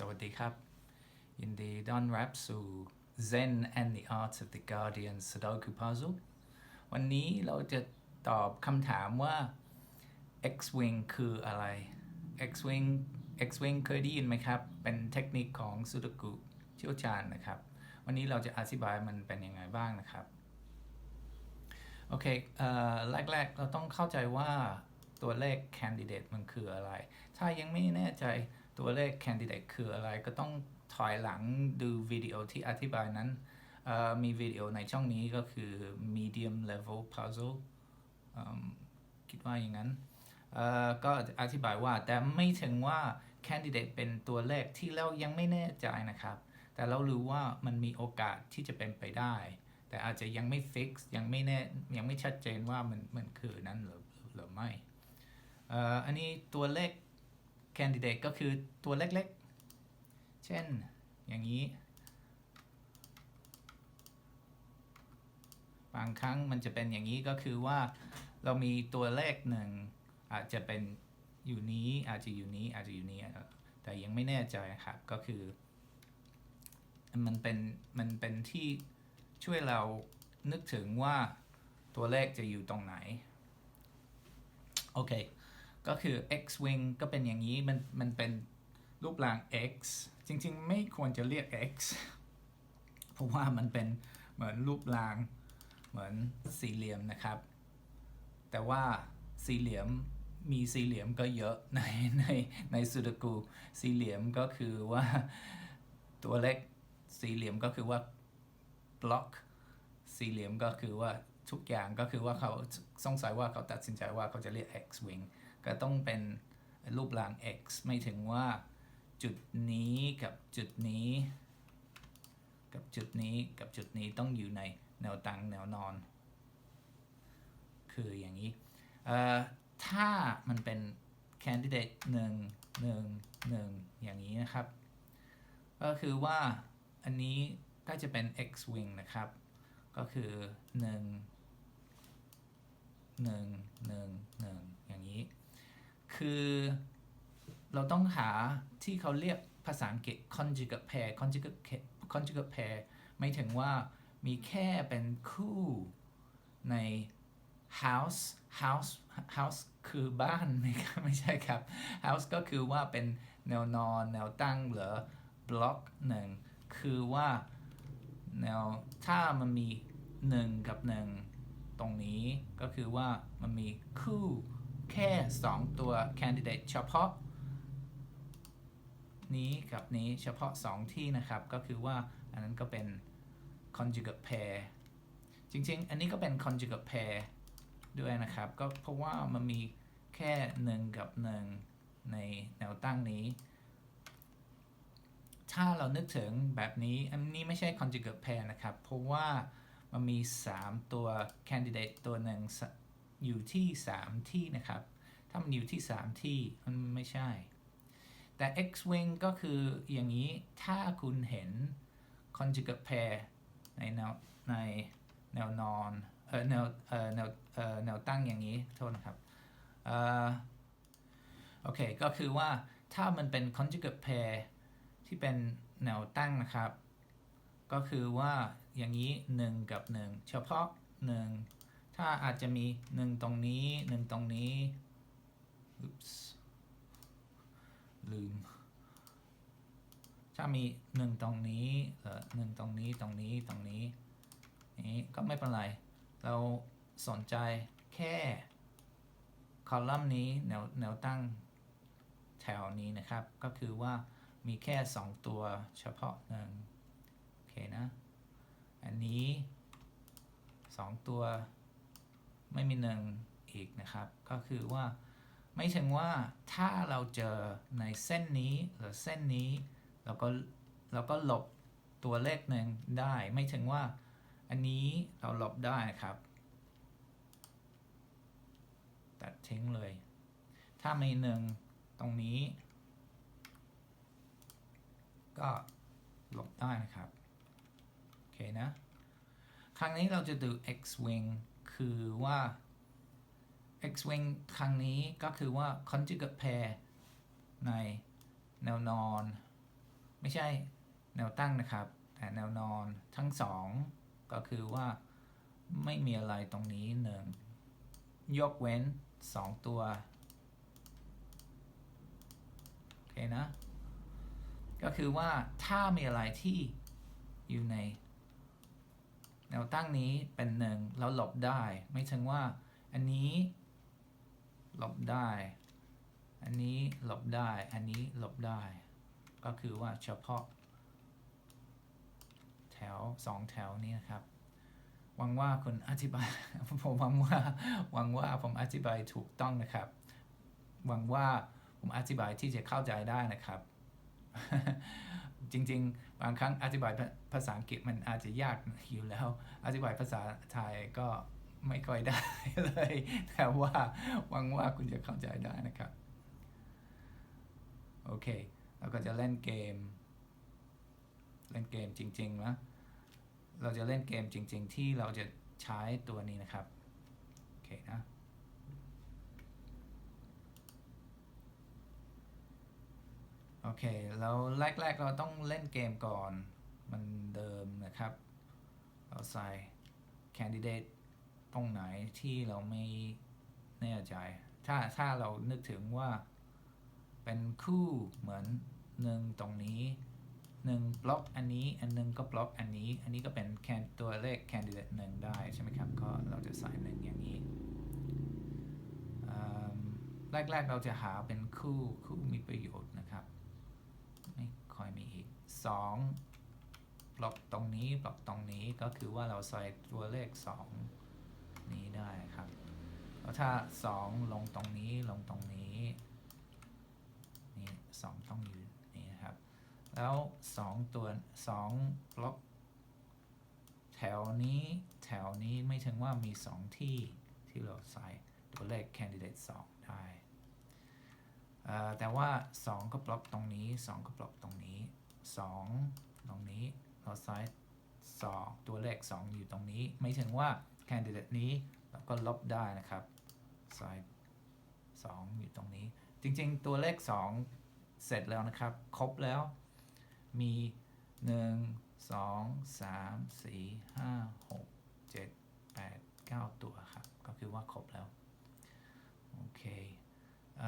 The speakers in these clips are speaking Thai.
สวัสดีครับ ยินดีต้อนรับสู่ Zen and the Art of the Guardian Sudoku Puzzle วันนี้เราจะตอบคำถามว่า X-Wing คืออะไร X-Wing X-Wing เคยได้ยินไหมครับ เป็นเทคนิคของ Sudoku เชี่ยวชาญนะครับ วันนี้เราจะอธิบายมันเป็นยังไงบ้างนะครับ โอเคเอ่อแรกๆ เราต้องเข้าใจว่าตัวเลข candidate มันคืออะไร ถ้ายังไม่แน่ใจ ตัวเลข candidate คืออะไรก็ต้องถอยหลังดูวิดีโอที่อธิบายนั้น มีวิดีโอในช่องนี้ก็คือ medium level puzzle คิดว่าอย่างนั้น ก็อธิบายว่าแต่ไม่ถึงว่า candidate เป็นตัวเลขที่เรายังไม่แน่ใจนะครับ แต่เรารู้ว่ามันมีโอกาสที่จะเป็นไปได้ แต่อาจจะยังไม่ฟิกยังไม่แน่ยังไม่ชัดเจนว่ามันมันคือนั้นหรือหรือไม่อันนี้ตัวเลข candidate ก็คือตัวเล็กๆ เช่นอย่างนี้ บางครั้งมันจะเป็นอย่างนี้ก็คือว่าเรามีตัวเลขหนึ่งอาจจะเป็นอยู่นี้อาจจะอยู่นี้อาจจะอยู่นี้ แต่ยังไม่แน่ใจครับก็คือ มันเป็นมันเป็นที่ช่วยเรานึกถึงว่าตัวเลขจะอยู่ตรงไหน โอเค ก็คือ x wing ก็เป็นอย่างนี้มันมันเป็นรูปร่าง x จริงๆ ไม่ควรจะเรียก x เพราะว่ามันเป็นเหมือนรูปร่างเหมือนสี่เหลี่ยมนะครับ แต่ว่าสี่เหลี่ยมมีสี่เหลี่ยมก็เยอะในในในสุดกูสี่เหลี่ยมก็คือว่าตัวเล็กสี่เหลี่ยมก็คือว่า block สี่เหลี่ยมก็คือว่าทุกอย่างก็คือว่าเขาสงสัยว่าเขาตัดสินใจว่าเขาจะเรียก x wing ก็ต้องเป็นรูปร่าง x ไม่ถึงว่าจุดนี้กับจุดนี้ กับจุดนี้กับจุดนี้ต้องอยู่ในแนวตั้งแนวนอน คืออย่างนี้ถ้ามันเป็น candidate 1 1 1อย่างนี้นะครับ ก็คือว่าอันนี้ก็จะเป็น x wing นะครับ ก็คือ1 1 1 1อย่างนี้ คือเราต้องหาที่เขาเรียกภาษาอังกฤษ conjugate pair conjugate conjugate pair ไม่ถึงว่ามีแค่เป็นคู่ใน house house house คือบ้านไม่ครับไม่ใช่ครับ house ก็คือว่าเป็นแนวนอน แนวตั้งหรือ block หนึ่งคือว่าแนวถ้ามันมี1กับ1ตรงนี้ก็คือว่ามันมีคู่ แค่ 2 ตัว candidate เฉพาะ นี้กับนี้เฉพาะ 2 ที่นะครับ ก็คือว่าอันนั้นก็เป็น conjugate pair จริงๆ อันนี้ก็เป็น conjugate pair ด้วยนะครับ ก็เพราะว่ามันมีแค่ 1 กับ 1 ในแนวตั้งนี้ ถ้าเรานึกถึงแบบนี้อันนี้ไม่ใช่ conjugate pair นะครับ เพราะว่ามันมี 3 ตัว candidate ตัวหนึ่ง อยู่ที่ 3 ที่นะครับ ถ้ามันอยู่ที่ 3 ที่มันไม่ใช่ แต่ x wing ก็คืออย่างนี้ถ้าคุณเห็น conjugate pair ในแนวในแนวนอนเออแนวเออแนวเออแนวตั้งอย่างนี้โทษนะครับเออโอเค ก็คือว่าถ้ามันเป็น conjugate pair ที่เป็นแนวตั้งนะครับ ก็คือว่าอย่างนี้ 1 กับ 1 เฉพาะ 1 ถ้าอาจจะมี1ตรงนี้1ตรงนี้ Oops ลืม ถ้ามี1ตรงนี้เออหนึ่งตรงนี้ตรงนี้ตรงนี้นี้ก็ไม่เป็นไร เราสนใจแค่คอลัมน์นี้แนวแนวตั้งแถวนี้นะครับ ก็คือว่ามีแค่ 2 ตัวเฉพาะหนึ่งโอเคนะ อันนี้ 2 ตัว ไม่มีหนึ่งอีกนะครับ ก็คือว่าไม่ถึงว่าถ้าเราเจอในเส้นนี้หรือเส้นนี้เราก็เราก็หลบตัวเลขหนึ่งได้ ไม่ถึงว่าอันนี้เราหลบได้ครับ ตัดทิ้งเลย ถ้ามีหนึ่งตรงนี้ ก็หลบได้นะครับ โอเคนะ ครั้งนี้เราจะดู x wing คือว่า x wing ครั้งนี้ก็คือว่า conjugate pair ในแนวนอน ไม่ใช่แนวตั้งนะครับ แต่แนวนอนทั้งสองก็คือว่าไม่มีอะไรตรงนี้หนึ่งยกเว้นสองตัว โอเคนะ ก็คือว่าถ้ามีอะไรที่อยู่ใน แนวตั้งนี้เป็นหนึ่งแล้วหลบได้ ไม่ถึงว่า อันนี้หลบได้ อันนี้หลบได้ อันนี้หลบได้ ก็คือว่าเฉพาะ แถวสองแถวนี้นะครับหวังว่าคุณอธิบายผมหวังว่าหวังว่าผมอธิบายถูกต้องนะครับหวังว่าผมอธิบายที่จะเข้าใจได้นะครับ จริง ๆ บางครั้งอธิบายภาษาอังกฤษมันอาจจะยากอยู่แล้ว อธิบายภาษาไทยก็ไม่ค่อยได้เลย แต่ว่าหวังว่าคุณจะเข้าใจได้นะครับ โอเค เราก็จะเล่นเกม เล่นเกมจริงๆนะเราจะเล่นเกมจริง ๆ ที่เราจะใช้ตัวนี้นะครับ โอเคนะ โอเค แล้วแรก ๆ เราต้องเล่นเกมก่อนมันเดิมนะครับ เราใส่ candidate ตรงไหนที่เราไม่แน่ใจ ถ้าถ้าเรานึกถึงว่าเป็นคู่เหมือนหนึ่งตรงนี้หนึ่งบล็อกอันนี้ อันหนึงก็บล็อกอันนี้ อันนี้ก็เป็นแคนตัวเลข candidate หนึ่งได้ใช่ไหมครับ ก็เราจะใส่หนึ่งอย่างนี้แรก ๆ เราจะหาเป็นคู่คู่มีประโยชน์นะครับ 2บล็อกตรงนี้บล็อกตรงนี้ก็คือว่าเราใส่ตัวเลข 2 นี้ได้ครับแล้วถ้า 2 ลงตรงนี้ลงตรงนี้นี่สองต้องอยู่นี่นะครับ แล้ว 2 ตัว 2 บล็อก แถวนี้แถวนี้ไม่ถึงว่ามี 2 ที่ที่เราใส่ตัวเลข candidate 2 ได้แต่ว่า 2 ก็บล็อกตรงนี้ 2 ก็บล็อกตรงนี้ 2 ตรงนี้ เราใช้2ตัวเลข 2 อยู่ตรงนี้ ไม่ถึงว่า candidate นี้เราก็ลบได้นะครับใส่2อยู่ตรงนี้ จริงๆ ตัวเลข 2 เสร็จแล้วนะครับ ครบแล้ว มี 1 2 3 4 5 6 7 8 9 ตัวครับ ก็คือว่าครบแล้ว โอเคเอ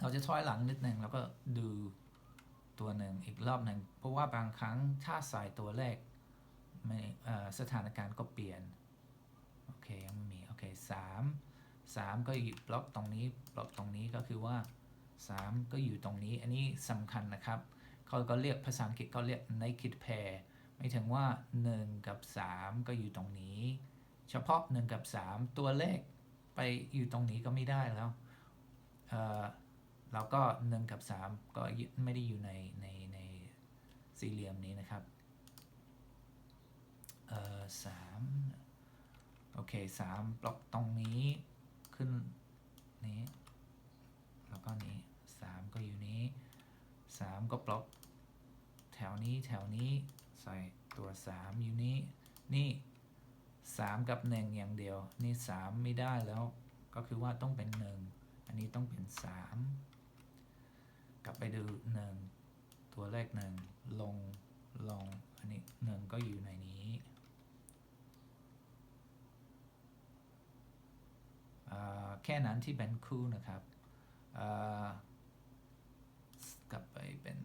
เราจะถอยหลังนิดหนึ่งแล้วก็ดู ตัวหนึ่งอีกรอบหนึ่งเพราะว่าบางครั้งถ้าใส่ตัวเลขสถานการณ์ก็เปลี่ยน โอเคยังไม่มี โอเคสามสามก็อยู่บล็อกตรงนี้บล็อกตรงนี้ก็คือว่าสามก็อยู่ตรงนี้ อันนี้สำคัญนะครับเขาก็เรียกภาษาอังกฤษเขาเรียก naked pair ไม่ถึงว่า 1 กับ 3 ก็อยู่ตรงนี้ เฉพาะ 1 กับ 3 ตัวเลขไปอยู่ตรงนี้ก็ไม่ได้แล้ว แล้วก็ 1 กับ 3 ก็ไม่ได้อยู่ในในในสี่เหลี่ยมนี้นะครับเอ่อสามโอเคสามบล็อกตรงนี้ขึ้นนี้ แล้วก็นี้สามก็อยู่นี้สามก็บล็อกแถวนี้แถวนี้ใส่ตัวสามอยู่นี้นี่สามกับหนึ่งอย่างเดียว นี่สามไม่ได้แล้วก็คือว่าต้องเป็นหนึ่งอันนี้ต้องเป็นสาม กลับไปดูหนึ่งตัวเลขหนึ่งลงลงอันนี้หนึ่งก็อยู่ในนี้แค่นั้นที่เป็นคู่นะครับกลับไปเป็น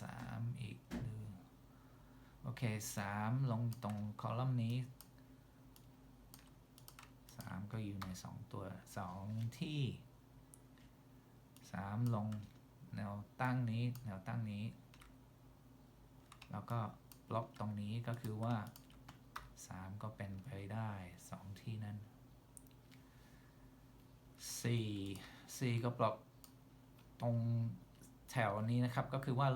สามอีกดูโอเคสามลงตรงคอลัมน์นี้สามก็อยู่ในสองตัวสองที่สามลง แนวตั้งนี้แนวตั้งนี้ แล้วก็บล็อกตรงนี้ก็คือว่าสามก็เป็นไปได้สองที่นั้นสี่สี่ก็บล็อกตรงแถวนี้นะครับก็คือว่า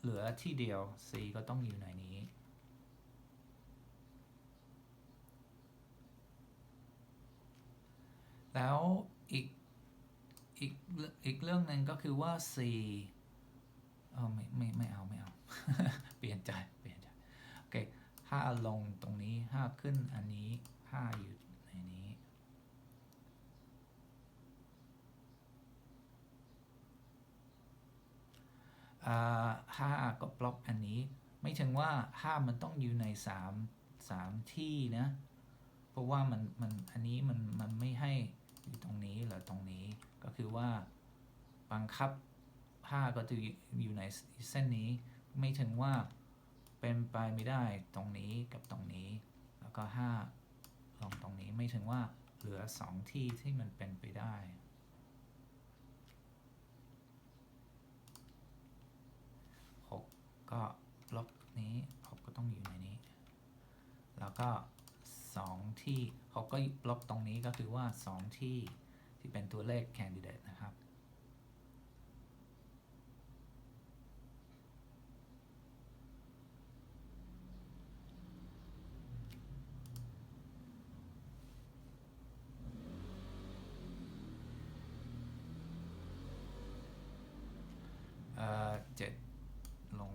เหลือที่เดียวสี่ก็ต้องอยู่ในนี้ แล้วอีก อีกอีกเรื่องหนึ่งก็คือว่าสี่เออไม่ไม่ไม่เอาไม่เอา เปลี่ยนใจเปลี่ยนใจโอเคห้าลงตรงนี้ห้าขึ้นอันนี้ห้าอยู่ในนี้เอ่าห้าก็บล็อกอันนี้ ไม่ถึงว่าห้ามันต้องอยู่ในสามสามที่นะ เพราะว่ามันมันอันนี้มันมันไม่ให้อยู่ตรงนี้หรือตรงนี้ ก็คือว่าบังคับห้าก็จะอยู่ในเส้นนี้ ไม่ถึงว่าเป็นไปไม่ได้ตรงนี้กับตรงนี้ แล้วก็ห้าลงตรงนี้ไม่ถึงว่าเหลือสองที่ที่มันเป็นไปได้หกก็ล็อกนี้หกก็ต้องอยู่ในนี้ แล้วก็สองที่หกก็ล็อกตรงนี้ก็คือว่าสองที่ ที่เป็นตัวเลขแคนดิเดตนะครับ เจ็ดลง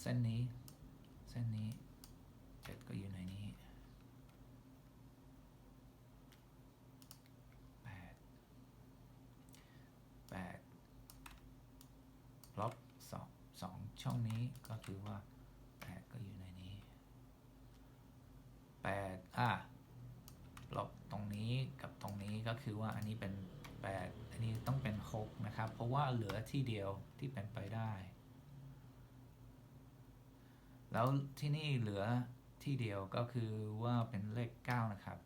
เส้นนี้ เส้นนี้เจ็ดก็อยู่ในนี้แปดแปดล็อกสองสองช่องนี้ก็ คือว่าแปดก็อยู่ในนี้แปดอะล็อกตรงนี้กับตรงนี้ก็คือว่าอันนี้เป็นแปดอันนี้ต้องเป็นหกนะครับ เพราะว่าเหลือที่เดียวที่เป็นไปได้ แล้วที่นี่เหลือที่เดียวก็คือว่าเป็นเลข 9 นะครับ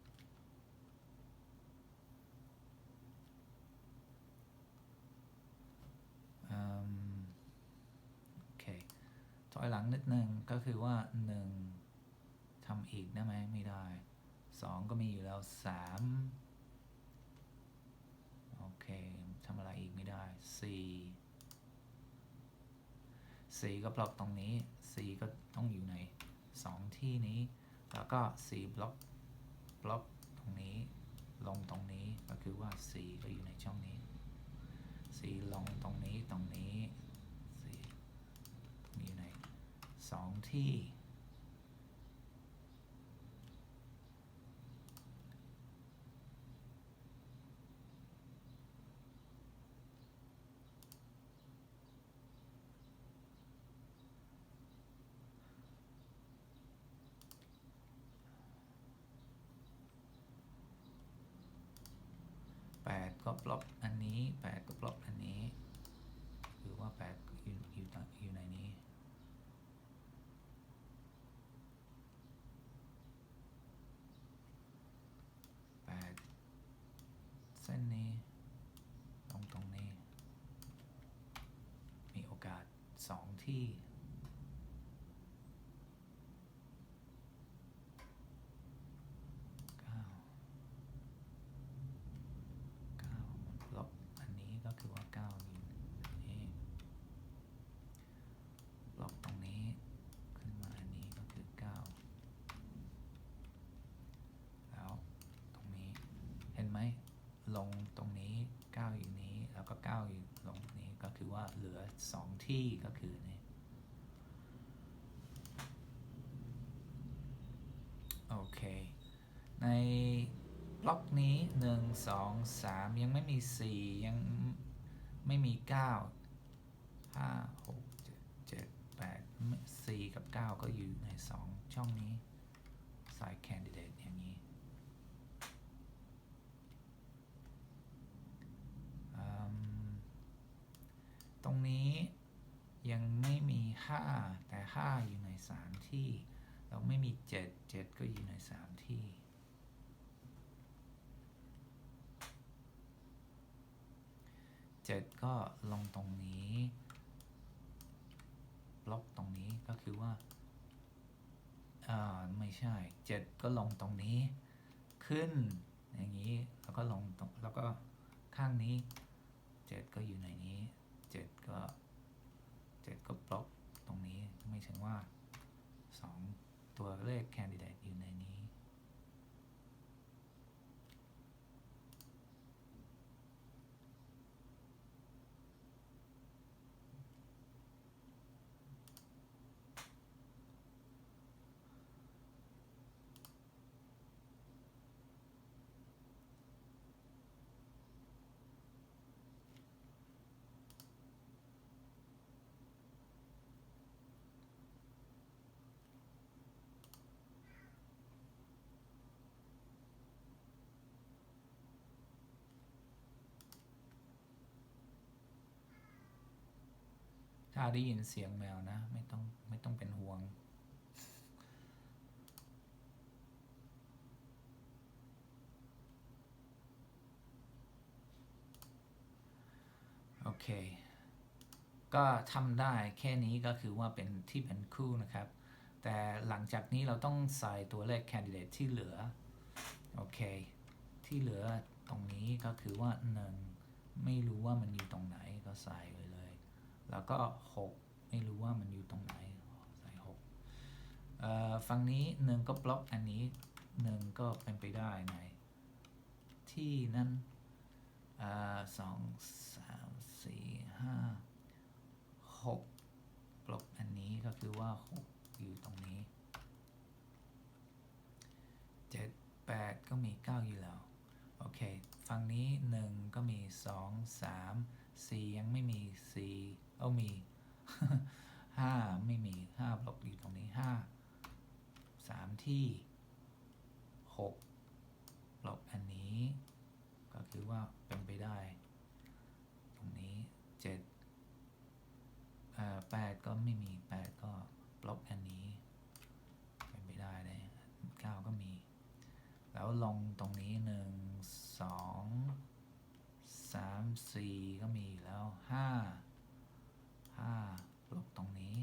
อืม อยหลังนิดนึงก็คือว่า 1ทำอีกได้ไหมไม่ได้ 2 ก็มีอยู่แล้ว 3 โอเคทำอะไรอีกไม่ได้ 4 4 ก็บล็อกตรงนี้ 4 ก็ต้องอยู่ใน 2 ที่นี้ แล้วก็ 4 บล็อกบล็อกตรงนี้ ลงตรงนี้ก็คือว่า 4 ก็อยู่ในช่องนี้ 4 ลงตรงนี้ตรงนี้ 4อยู่ใน 2ที่แปดก็บล็อกอันนี้แปดก็บล็อกอันนี้ หรือว่าแปดอยู่อยู่อยู่ในนี้ แปดเส้นนี้ตรงตรงนี้ มีโอกา สองที่เก้าเก้าลบ อันนี้ก็คือว่าเก้าอยู่นี่ลบตรงนี้ ขึ้นมาอันนี้ก็คือเก้าแล้วตรงนี้ เห็นไหม ลงตรงนี้เก้าอยู่นี้แล้วก็เก้าอยู่ลงือว่าเหลือสองที่ก็คือนี่โอเค ในบล็อกนี้หนึ่งสองสามยังไม่มีสี่ยังไม่มีเก้าห้าหกเจ็ดแปดสี่กับเก้าก็อยู่ในสองช่องนี้ สายแคนดิเดตอย่างนี้ 5 แต่ 5 อยู่ใน 3 ที่ เราไม่มี 7 7 ก็อยู่ใน 3 ที่ 7 ก็ลงตรงนี้บล็อกตรงนี้ก็คือว่าอ่าไม่ใช่ 7 ก็ลงตรงนี้ ขึ้น อย่างนี้ แล้วก็ลงตรงแล้วก็ข้างนี้ 7 ก็อยู่ในนี้ 7 ก็ 7 ก็บล็อก ตัวเลขแคนดิเดตอยู่ในนี้ โได้ยินเสียงแมวนะ ไม่ต้องไม่ต้องเป็นห่วง โอเค ก็ทำได้แค่นี้ก็คือว่าเป็นที่เป็นคู่นะครับ แต่หลังจากนี้เราต้องใส่ตัวเลข candidate ที่เหลือ โอเค ที่เหลือตรงนี้ก็คือว่าหนึ่งไม่รู้ว่ามันอยู่ตรงไหนก็ใส่เลย แล้วก็ 6 ไม่รู้ว่ามันอยู่ตรงไหนใส่6เอ่อฝั่งนี้หนึ่งก็บล็อกอันนี้หนึ่งก็เป็นไปได้ในที่นั้นเอ่อสองสามสี่ห้าหกบล็อกอันนี้ก็คือว่า 6 อยู่ตรงนี้เจ็ดแปดก็มี 9 อยู่แล้ว โอเค ฝั่งนี้ 1 ก็มี 2 3 4ยังไม่มี4เอามี 5 ไม่มี 5 บล็อกอยู่ตรงนี้ 5 3 ที่ 6 บล็อกอันนี้ ก็คือว่าเป็นไปได้ ตรงนี้7เอ่อ8ก็ไม่มี 8 ก็บล็อกอันนี้ เป็นไปได้เลย9ก็มี แล้วลงตรงนี้หนึ่ง สามสี่ก็มีแล้วห้าห้าลบตรงนี้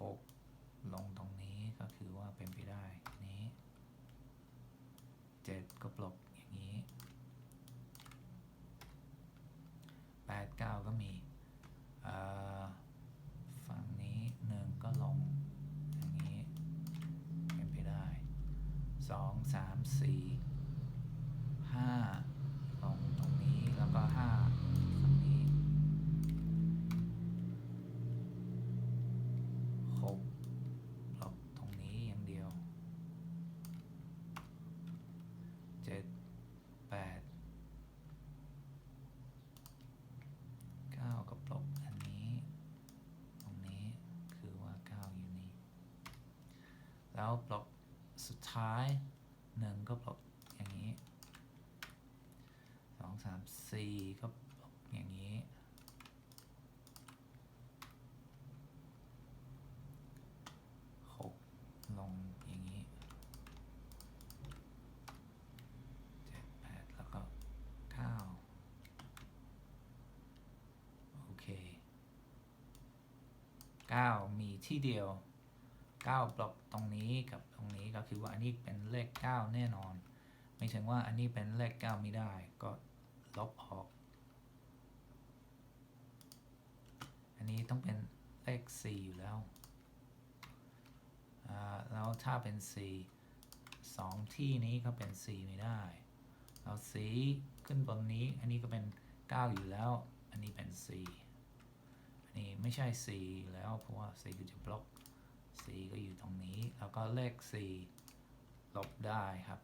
หกลงตรงนี้ก็คือว่าเป็นไปได้นี้เจ็ดก็ปลบอย่างนี้แปดเก้าก็มีเอ่อฝั่งนี้หนึ่งก็ลง อย่างนี้เป็นไปได้ สามสี่ห้าลงตรงนี้แล้วก็ห้าฝั่งนี้หกลบตรงนี้อย่างเดียวเจ็ดแปดเก้ากับลบอันนี้ ตรงนี้คือว่า9อยู่นี่แล้วบล็อกสุดท้าย หนึ่งก็บล็อกอย่างนี้สองสามสี่ก็บล็อกอย่างนี้หกลงอย่างนี้เจ็ดแปดแล้วก็เก้าโอเค9มีที่เดียว 9 บล็อกตรงนี้กับตรงนี้ก็คือว่าอันนี้เป็นเลข 9 แน่นอน ไม่ถึงว่าอันนี้เป็นเลข 9 ไม่ได้ ก็ลบออก อันนี้ต้องเป็นเลข 4 อยู่แล้วอ่าแล้วถ้าเป็น 4 2 ที่นี้ก็เป็น 4 ไม่ได้แล้วสีขึ้นบนนี้ อันนี้ก็เป็น 9 อยู่แล้ว อันนี้เป็น 4 อันี่ไม่ใช่ 4 แล้วเพราะว่า4ก็จะบล็อก 4ก็อยู่ตรงนี้ แล้วก็เลข4ลบได้ครับ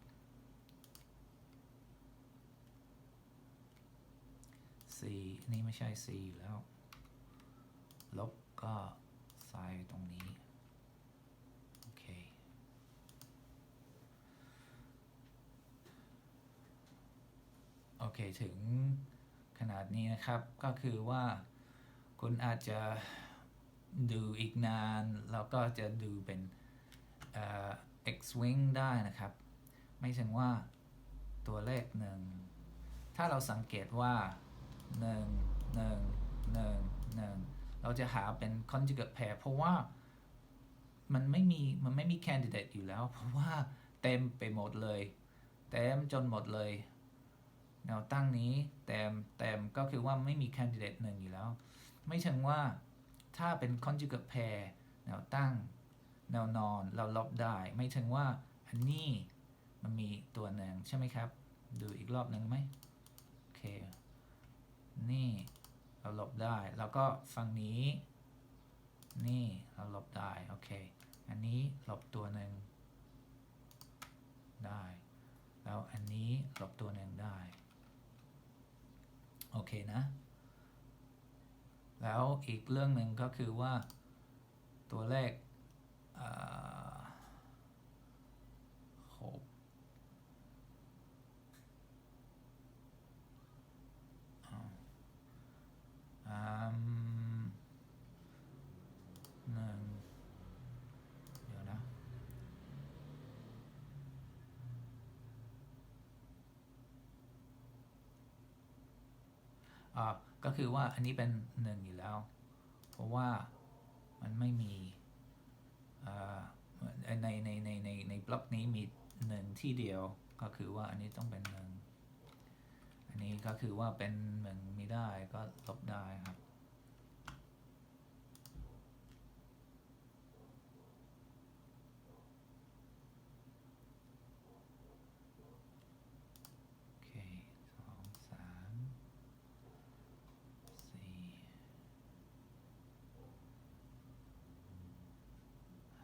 4นี่ไม่ใช่4อยู่แล้ว ลบก็ใส่ตรงนี้ โอเค โอเค ถึงขนาดนี้นะครับ ก็คือว่าคุณอาจจะ ดูอีกนาน แล้วก็จะดูเป็นเอ่อ X-Wing ได้นะครับ ไม่ถึงว่าตัวเลขหนึ่ง ถ้าเราสังเกตว่าหนึ่งหนึ่งหนึ่งหนึ่งเราจะหาเป็น conjugate pair เพราะว่ามันไม่มี มันไม่มี candidate อยู่แล้ว เพราะว่าเต็มไปหมดเลย เต็มจนหมดเลย แนวตั้งนี้เต็มเต็มก็คือว่าไม่มี candidate หนึ่งอยู่แล้ว ไม่ถึงว่า ถ้าเป็น conjugate pair แนวตั้ง แนวนอนเราลบได้ ไม่ถึงว่าอันนี้มันมีตัวหนึ่งใช่ไหมครับ ดูอีกรอบหนึ่งไหมโอเค นี่เราลบได้ แล้วก็ฝั่งนี้ นี่เราลบได้ โอเค อันนี้ลบตัวหนึ่งได้ แล้วอันนี้ลบตัวหนึ่งได้ โอเคนะ แล้วอีกเรื่องหนึ่งก็คือว่าตัวเลขเอ่อหก อ่า ก็คือว่าอันนี้เป็นหนึ่งอยู่แล้ว เพราะว่ามันไม่มีในในในในในบล็อกนี้มีหนึ่งที่เดียว ก็คือว่าอันนี้ต้องเป็นหนึ่งอันนี้ก็คือว่าเป็นหนึ่งไม่ได้ก็ลบได้ครับ โอเคสองสามสี่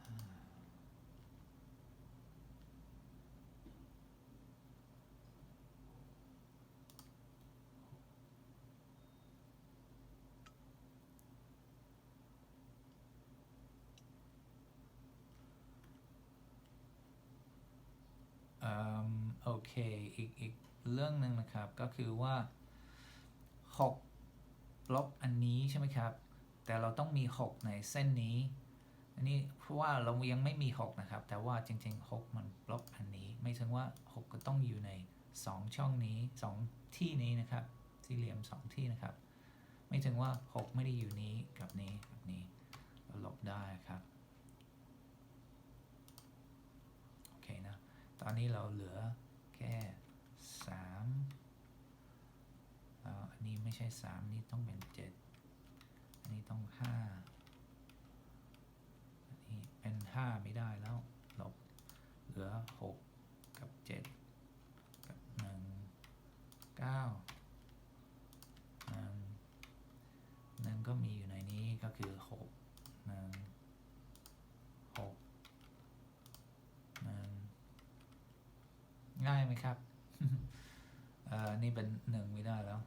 ห้าอืมโอ เคอีกอีกเรื่องหนึ่งนะครับก็คือว่า 6ล็อกอันนี้ใช่ไหมครับ แต่เราต้องมี 6 ในเส้นนี้ อันนี้เพราะว่าเรายังไม่มี 6 นะครับ แต่ว่าจริง ๆ 6 มันล็อกอันนี้ ไม่ถึงว่า 6 ก็ต้องอยู่ใน 2 ช่องนี้ 2 ที่นี้นะครับ สี่เหลี่ยม 2 ที่นะครับ ไม่ถึงว่า 6 ไม่ได้อยู่นี้กับนี้กับนี้เราลบได้ครับโอเคนะตอนนี้เราเหลือ แค่3แล้อันนี้ไม่ใช่ 3 นี่ต้องเป็น 7 อันนี้ต้อง 5 อันนี้เป็น 5 ไม่ได้แล้วลบเหลือ 6 กับ 7 กับ 1 9 1 1 ก็มีอยู่ในนี้ก็คือ 6 1 ง่ายไหมครับเอ่อนี่เป็นหนึ่งไม่ได้แล้ว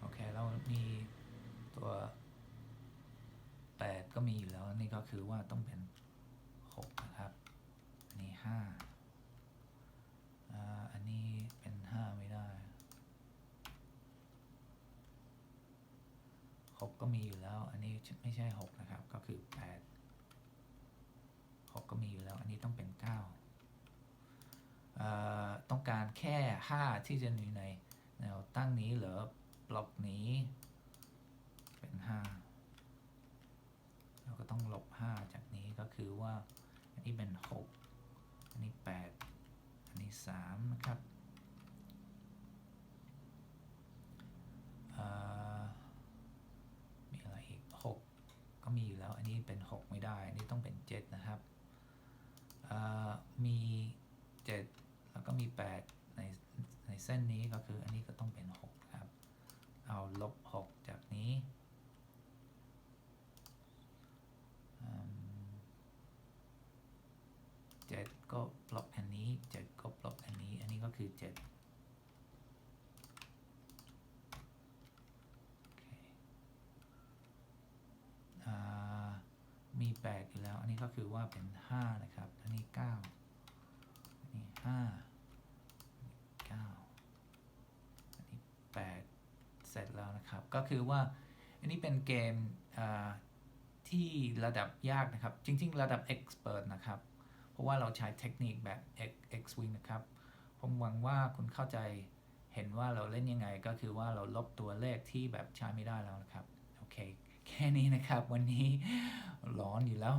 โอเค แล้วมีตัวแปดก็มีอยู่แล้ว นี่ก็คือว่าต้องเป็นหกนะครับ อันนี้ห้าอ่าอันนี้เป็นห้าไม่ได้หกก็มีอยู่แล้ว อันนี้ไม่ใช่หกนะครับ ก็คือแปด ก็มีอยู่แล้ว อันนี้ต้องเป็นเก้าต้องการแค่ห้าที่จะอยู่ในแนวตั้งนี้หรือบล็อกนี้ เป็นห้าเราก็ต้องลบห้าจากนี้ก็คือว่า อันนี้เป็นหกอันนี้แปดอันนี้สามนะครับมีอะไรอีกหกก็มีอยู่แล้ว อันนี้เป็น 6 ไม่ได้ อันนี้ต้องเป็น 7 นะครับ มี7แล้วก็มี 8 ในในเส้นนี้ก็คืออันนี้ก็ต้องเป็น 6 ครับ เอาลบ 6 จากนี้7ก็บล็อกอันนี้ 7 ก็บล็อกอันนี้ อันนี้ก็คือ 7 โอเค อ่ามี 8อยู่แล้ว อันนี้ก็คือว่าเป็น 5 นะครับอันนี้9อันนี้5 9อันนี้ 8 เสร็จแล้วนะครับ ก็คือว่าอันนี้เป็นเกมที่ระดับยากนะครับ จริง ๆ ระดับ Expert นะครับ เพราะว่าเราใช้เทคนิคแบบ X Wing นะครับ ผมหวังว่าคุณเข้าใจเห็นว่าเราเล่นยังไง ก็คือว่าเราลบตัวเลขที่แบบใช้ไม่ได้แล้วนะครับ โอเค แค่นี้นะครับ วันนี้ร้อนอยู่แล้ว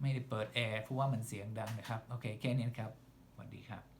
ไม่ได้เปิดแอร์เพราะว่ามันเสียงดังนะครับ โอเค แค่นี้นครับสวัสดีครับ